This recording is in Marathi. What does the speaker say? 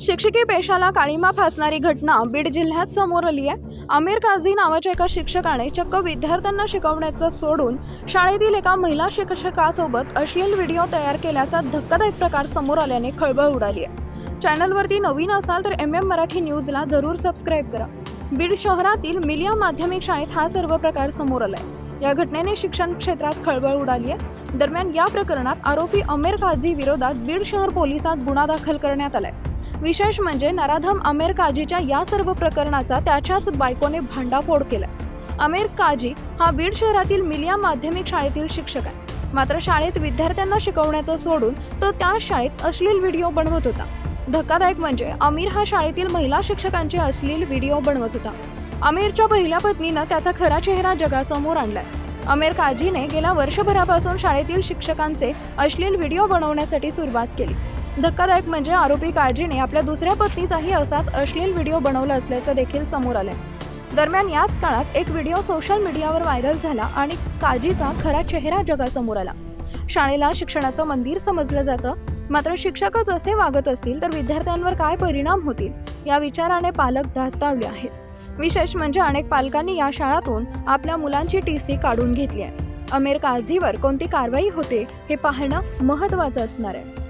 शिक्षकी पेशाला काळीमा फासणारी घटना बीड जिल्ह्यात समोर आली आहे. आमिर काझी नावाच्या एका शिक्षकाने चक्क विद्यार्थ्यांना शिकवण्याचं सोडून शाळेतील एका महिला शिक्षकासोबत अश्लील व्हिडिओ तयार केल्याचा धक्कादायक प्रकार समोर आल्याने खळबळ उडाली आहे. चॅनलवरती नवीन असाल तर एम एम मराठी न्यूजला जरूर सबस्क्राईब करा. बीड शहरातील मिलिया माध्यमिक शाळेत हा सर्व प्रकार समोर आलाय. या घटनेने शिक्षण क्षेत्रात खळबळ उडाली आहे. दरम्यान या प्रकरणात आरोपी अमेर काझी विरोधात बीड शहर पोलिसात गुन्हा दाखल करण्यात आलाय. विशेष म्हणजे नराधम आमेर काजीच्या या सर्व प्रकरणाचा त्याच्याच बायकोने भांडाफोड केला. आमेर काजी हा बीड शहरातील मिलिया माध्यमिक शाळेतील शिक्षक आहे. मात्र शाळेत विद्यार्थ्यांना शिकवण्याचं सोडून तो त्या शाळेत अश्लील व्हिडिओ बनवत होता. धक्कादायक म्हणजे आमिर हा शाळेतील महिला शिक्षकांचे अश्लील व्हिडिओ बनवत होता. आमिरच्या पहिल्या पत्नीनं त्याचा खरा चेहरा जगासमोर आणलाय. आमिर काजीने गेल्या वर्षभरापासून शाळेतील शिक्षकांचे अश्लील व्हिडिओ बनवण्यासाठी सुरुवात केली. धक्कादायक म्हणजे आरोपी काळजीने आपल्या दुसऱ्या पत्नीचाही असाच अश्लील व्हिडिओ बनवला असल्याचं देखील समोर आलंय. दरम्यान याच काळात एक व्हिडिओ सोशल मीडियावर व्हायरल झाला आणि काळजीचा खरा चेहरा जगासमोर आला. शाळेला शिक्षणाचं मंदिर समजलं जातं. मात्र शिक्षकच असे वागत असतील तर विद्यार्थ्यांवर काय परिणाम होतील या विचाराने पालक धास्तावले आहेत. विशेष म्हणजे अनेक पालकांनी या शाळातून आपल्या मुलांची टी सी काढून घेतली आहे. अमेर काझीवर कोणती कारवाई होते हे पाहणं महत्त्वाचं असणार आहे.